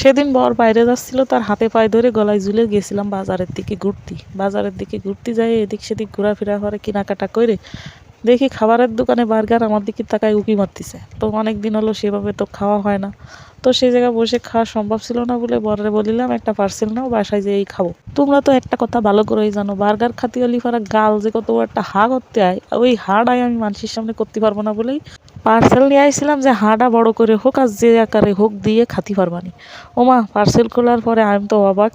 সেদিন বর বাইরে যাচ্ছিল, তার হাতে পায়ে ধরে গলায় ঝুলে গেছিলাম বাজারের দিকে ঘুরতে। বাজারের দিকে ঘুরতে যাই, এদিক সেদিক ঘোরাফেরা করে, কেনাকাটা করে দেখি খাবারের দোকানে বার্গার আমার দিকে তাকায় উকি মারতেছে। তো অনেক দিন হলো সেভাবে তো খাওয়া হয় না। তো সেই জায়গায় বসে খাওয়া সম্ভব ছিল না বলে বরে বলিলাম, একটা পার্সেল নাও, বাসায় যেয়েই খাব। তোমরা তো একটা কথা ভালো করেই জানো, বার্গার খাতি হলি ফারা গাল যে কত একটা হা করতে হয়, ওই হাড়াই আমি মানুষের সামনে করতে পারব না বলেই পার্সেল নিয়ে আইছিলাম যে হাঁটা বড় করে হোক আর যে আকারে হোক দিয়ে খাতি পারবানি। ও মা পার্সেল খোলার পরে আমি তো অবাক।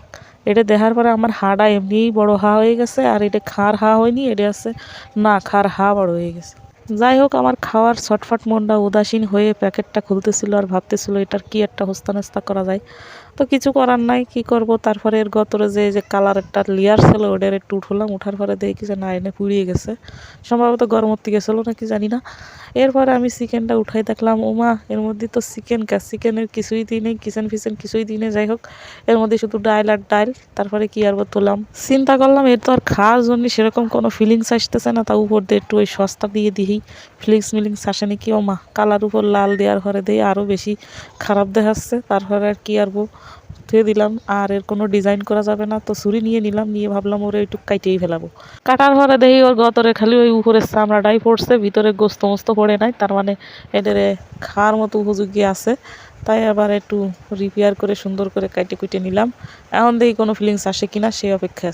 এটা দেখার পরে আমার হাড়া এমনিই বড় হা হয়ে গেছে আর এটা খাঁড় হা হয়নি, এটা আছে না খাঁড় হা বড় হয়ে গেছে। যাই হোক আমার খাওয়ার ছটফট মনটা উদাসীন হয়ে প্যাকেটটা খুলতেছিল আর ভাবতেছিল এটার কি একটা হস্তানস্তা করা যায়। তো কিছু করার নাই, কি করব? তারপরে এর গতরে যে যে কালার একটা লেয়ার ছিল, ওটার একটু উঠলাম, উঠার পরে দেখি যে না, এনে পুড়িয়ে গেছে। সম্ভবত গরমের গরমত্তি গেছিল নাকি জানি না। এরপরে আমি চিকেনটা উঠাই দেখলাম, ওমা, এর মধ্যে তো চিকেন কা, চিকেনের কিছুই দিই নেই, কিচেন ফিচেন কিছুই দিই নেই যাই হোক এর মধ্যে শুধু ডাইল আর ডাইল, তারপরে কি আর তোলাম? চিন্তা করলাম, এর তো আর খাওয়ার জন্য সেরকম কোনো ফিলিংস আসতেছে না তা উপর দিয়ে একটু ওই সস্তা দিয়ে দিই ফিলিংস মিলিংস আসে নাকি ও মা কালার উপর লাল দেওয়ার ঘরে দিয়ে আরও বেশি খারাপ দেখাচ্ছে তারপরে আর কি আরবো ধুয়ে দিলাম, আর এর কোনো ডিজাইন করা যাবে না, তো ছুরি নিয়ে নিলাম, নিয়ে ভাবলাম ওরে একটু কাইটেই ফেলাবো। কাটার পরে দেখি ওর গতরে খালি ওই উপরে চামড়াটাই পড়ছে, ভিতরে গোস্ত মোস্ত পড়ে নাই, তার মানে এদের খাওয়ার মতো উপযোগী আছে। তাই আবার একটু রিপেয়ার করে সুন্দর করে কাইটে কুইটে নিলাম। এখন দেখি কোনো ফিলিংস আসে কিনা সেই অপেক্ষা